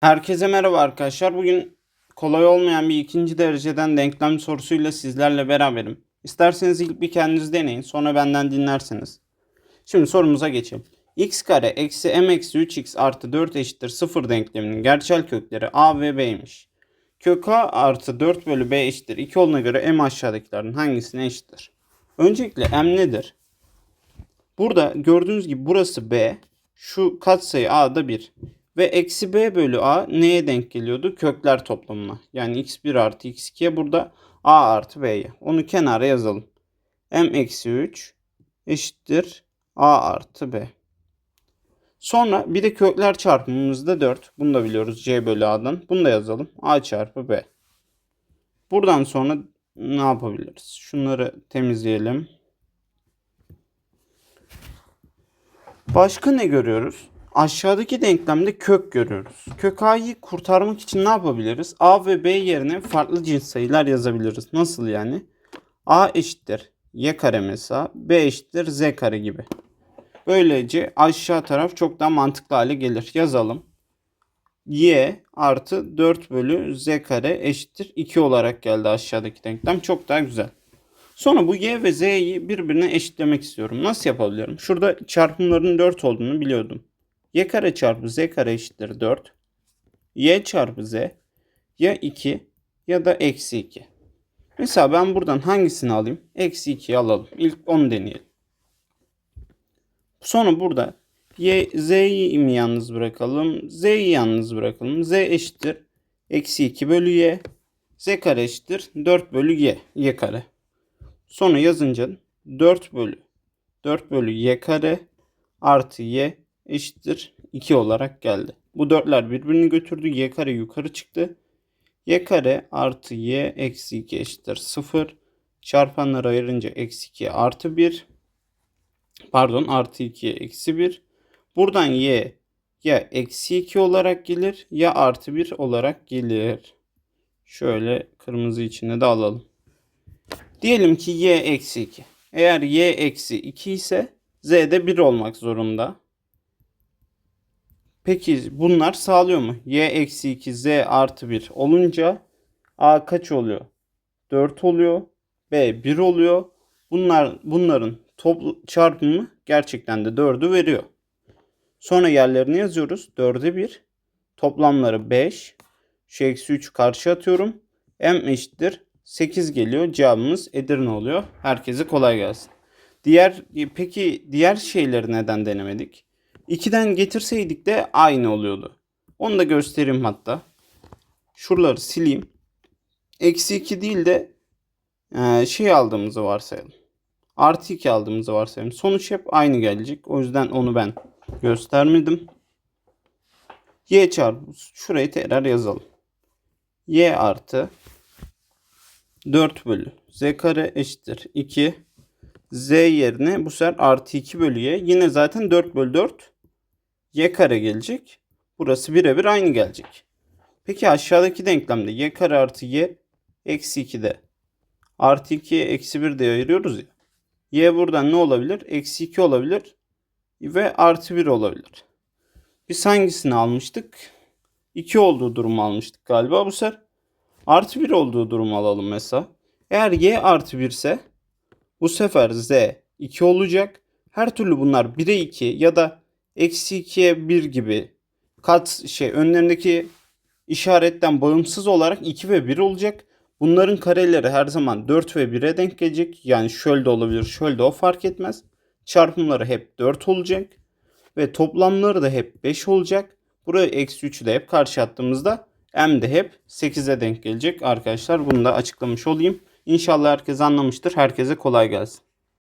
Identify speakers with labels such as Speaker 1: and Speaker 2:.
Speaker 1: Herkese merhaba arkadaşlar. Bugün kolay olmayan bir ikinci dereceden denklem sorusuyla sizlerle beraberim. İsterseniz ilk bir kendiniz deneyin. Sonra benden dinlersiniz. Şimdi sorumuza geçelim. x kare eksi m eksi 3x artı 4 eşittir 0 denkleminin gerçel kökleri a ve b'ymiş. Kök a artı 4 bölü b eşittir 2 olduğuna göre m aşağıdakilerin hangisine eşittir? Öncelikle m nedir? Burada gördüğünüz gibi burası b. Şu katsayı a da 1. Ve eksi b bölü a neye denk geliyordu? Kökler toplamına. Yani x1 artı x2'ye burada a artı b'ye. Onu kenara yazalım. m eksi 3 eşittir a artı b. Sonra bir de kökler çarpımımızda 4. Bunu da biliyoruz c bölü a'dan. Bunu da yazalım. a çarpı b. Buradan sonra ne yapabiliriz? Şunları temizleyelim. Başka ne görüyoruz? Aşağıdaki denklemde kök görüyoruz. Kök a'yı kurtarmak için ne yapabiliriz? a ve b yerine farklı cins sayılar yazabiliriz. Nasıl yani? a eşittir y kare mesela, b eşittir z kare gibi. Böylece aşağı taraf çok daha mantıklı hale gelir. Yazalım. y artı 4 bölü z kare eşittir 2 olarak geldi aşağıdaki denklem. Çok daha güzel. Sonra bu y ve z'yi birbirine eşitlemek istiyorum. Nasıl yapabilirim? Şurada çarpımların 4 olduğunu biliyordum. Y kare çarpı z kare eşittir 4. y çarpı z ya 2 ya da eksi 2. Mesela ben buradan hangisini alayım? Eksi 2'yi alalım. İlk onu deneyelim. Sonra burada y, z'yi mi yalnız bırakalım? z'yi yalnız bırakalım. z eşittir. Eksi 2 bölü y. z kare eşittir. 4 bölü y. y kare. Sonra yazınca 4 bölü 4 bölü y kare artı y eşittir 2 olarak geldi. Bu dörtler birbirini götürdü. y kare yukarı çıktı. y kare artı y eksi 2 eşittir 0. Çarpanları ayırınca eksi 2 artı 1. Pardon artı 2 eksi 1. Buradan y ya eksi 2 olarak gelir ya artı 1 olarak gelir. Şöyle kırmızı içine de alalım. Diyelim ki y eksi 2. Eğer y eksi 2 ise z de 1 olmak zorunda. Peki bunlar sağlıyor mu? y eksi 2 z artı 1 olunca a kaç oluyor? 4 oluyor. b 1 oluyor. Bunlar bunların toplu çarpımı gerçekten de 4'ü veriyor. Sonra yerlerini yazıyoruz. 4'e 1. Toplamları 5. Şu eksi 3 karşı atıyorum. m eşittir 8 geliyor. Cevabımız Edirne oluyor. Herkese kolay gelsin. Diğer peki diğer şeyleri neden denemedik? 2'den getirseydik de aynı oluyordu. Onu da göstereyim hatta. Şuraları sileyim. Eksi 2 değil de e, şey aldığımızı varsayalım. Artı 2 aldığımızı varsayalım. Sonuç hep aynı gelecek. O yüzden onu ben göstermedim. Y çarpı şurayı tekrar yazalım. Y artı 4 bölü z kare eşittir 2. z yerine bu sefer artı 2 bölü y. Yine zaten 4 bölü 4 y kare gelecek. Burası birebir aynı gelecek. Peki aşağıdaki denklemde y kare artı y eksi 2'de artı 2'ye eksi 1 diye ayırıyoruz ya. y buradan ne olabilir? Eksi 2 olabilir ve artı 1 olabilir. Biz hangisini almıştık? 2 olduğu durumu almıştık galiba. Bu sefer artı 1 olduğu durumu alalım mesela. Eğer y artı 1 ise bu sefer z 2 olacak. Her türlü bunlar 1'e 2 ya da eksi 2'ye 1 gibi kat şey önlerindeki işaretten bağımsız olarak 2 ve 1 olacak. Bunların kareleri her zaman 4 ve 1'e denk gelecek. Yani şöyle de olabilir, şöyle de o fark etmez. Çarpımları hep 4 olacak. Ve toplamları da hep 5 olacak. Buraya eksi 3'ü de hep karşı attığımızda m de hep 8'e denk gelecek arkadaşlar. Bunu da açıklamış olayım. İnşallah herkes anlamıştır. Herkese kolay gelsin.